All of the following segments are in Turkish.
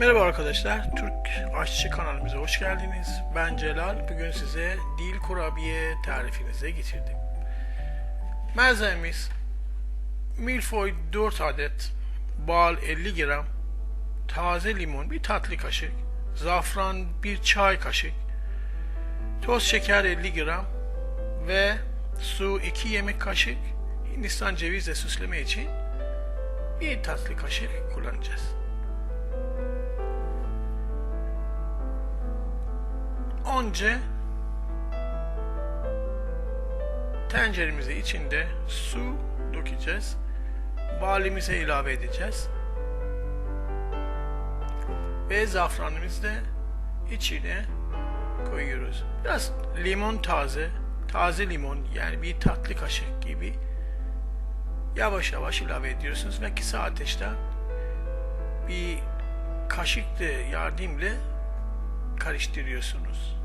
Merhaba arkadaşlar, Türk Aşçı kanalımıza hoş geldiniz. Ben Celal, bugün size dil kurabiye tarifinize getirdim. Malzememiz milfoy 4 adet, bal 50 gram, taze limon bir tatlı kaşık, zafran bir çay kaşık, toz şeker 50 gram ve su 2 yemek kaşık, Hindistan cevizle süsleme için bir tatlı kaşık kullanacağız. Önce tenceremizi içinde su dökeceğiz. Balimize ilave edeceğiz. Ve zafranımızı da içine koyuyoruz. Biraz limon taze, taze limon yani bir tatlı kaşık gibi yavaş yavaş ilave ediyorsunuz ve kısa ateşte bir kaşıkla yardımıyla karıştırıyorsunuz.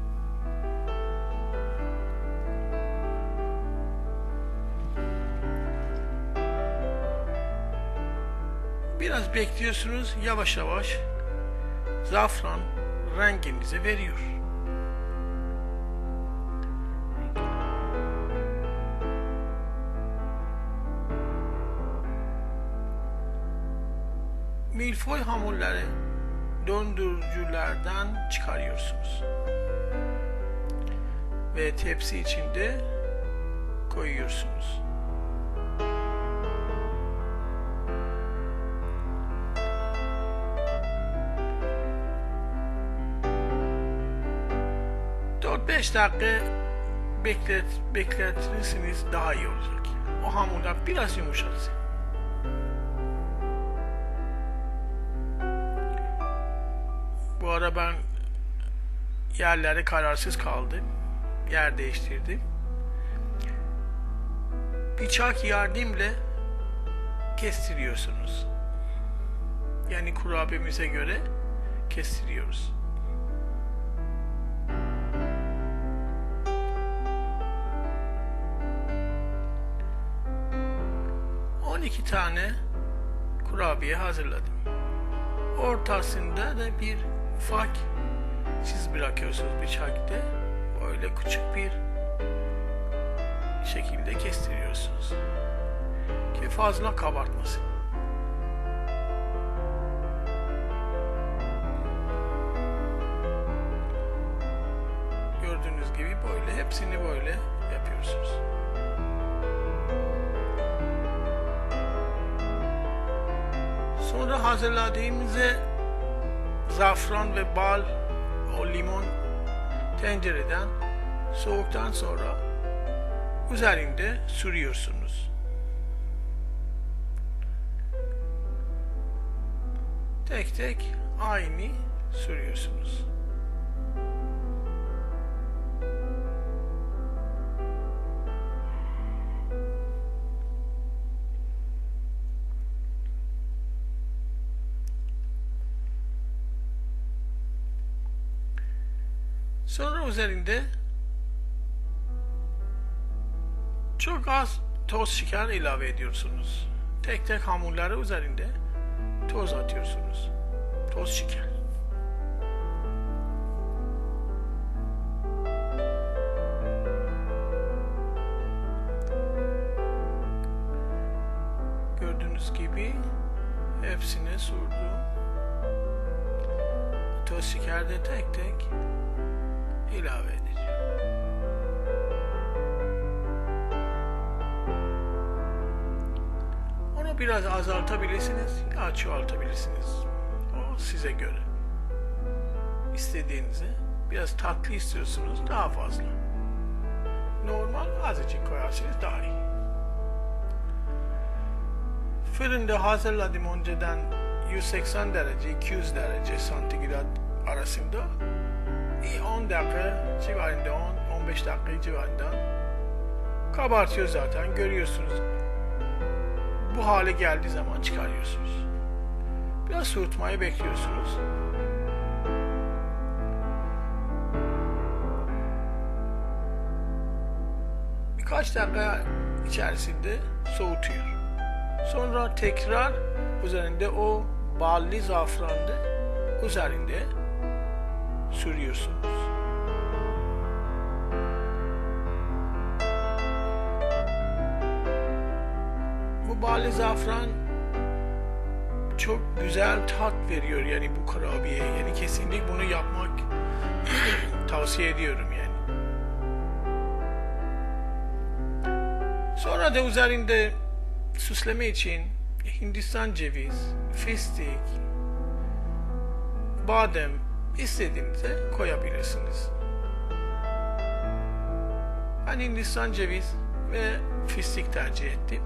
Biraz bekliyorsunuz yavaş yavaş zafran rengimizi veriyor. Milfoy hamurları döndürücülerden çıkarıyorsunuz. Ve tepsi içinde koyuyorsunuz. Dört beş dakika beklet, bekletirseniz daha iyi olacak. O hamurlar biraz yumuşatsın. Bu ara ben yerlerde kararsız kaldım. Yer değiştirdim. Bıçak yardımıyla kestiriyorsunuz. Yani kurabiyemize göre kestiriyoruz. İki tane kurabiye hazırladım. Ortasında da bir ufak çiz bırakıyorsunuz bıçakta. Böyle küçük bir şekilde kestiriyorsunuz. Ki fazla kabartmasın. Gördüğünüz gibi böyle hepsini böyle yapıyorsunuz. Sonra hazırladığımızı zafran ve bal, o limon tencereden soğuktan sonra üzerinde sürüyorsunuz. Tek tek aynı sürüyorsunuz. Sonra üzerinde çok az toz şeker ilave ediyorsunuz. Tek tek hamurları üzerinde toz atıyorsunuz. Toz şeker. Gördüğünüz gibi hepsine sürdüm. Toz şeker de tek tek ilave edeceğim. Onu biraz azaltabilirsiniz ya çoğaltabilirsiniz. O size göre. İstediğinizi biraz tatlı istiyorsunuz daha fazla. Normal azıcık koyarsınız daha iyi. Fırında hazırladım önceden 180 derece 200 derece santigrat arasında bir 10 dakika civarında 10-15 dakika civarında kabartıyor zaten görüyorsunuz. Bu hale geldiği zaman çıkarıyorsunuz. Biraz soğutmayı bekliyorsunuz. Birkaç dakika içerisinde soğutuyor. Sonra tekrar üzerinde o ballı zafranlı üzerinde sürüyorsunuz. Bu bali zafran çok güzel tat veriyor yani bu kurabiye. Yani kesinlikle bunu yapmak tavsiye ediyorum yani. Sonra da üzerinde süsleme için Hindistan ceviz, fıstık, badem istediğinize koyabilirsiniz. Ben Hindistan ceviz ve fıstık tercih ettim.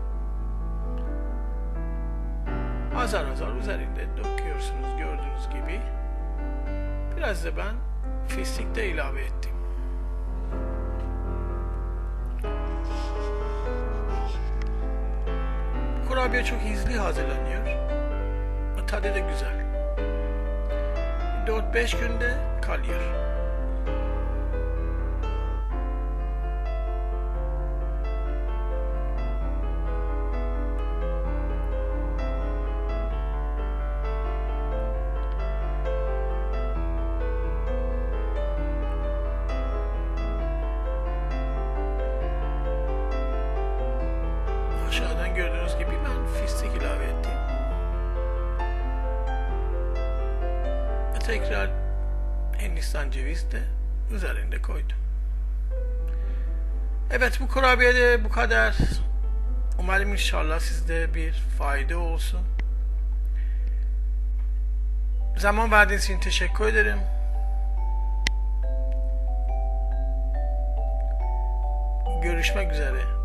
Azar azar üzerinde döküyorsunuz gördüğünüz gibi. Biraz da ben fıstık da ilave ettim. Kurabiye çok hızlı hazırlanıyor. Tadı da güzel. 4-5 günde kalıyor. Aşağıdan gördüğünüz gibi ben fıstık ilave ettim. Tekrar Hindistan ceviz de üzerinde koydum. Evet bu kurabiye de bu kadar. Umarım inşallah sizde bir fayda olsun. Zaman verdiğiniz için teşekkür ederim. Görüşmek üzere.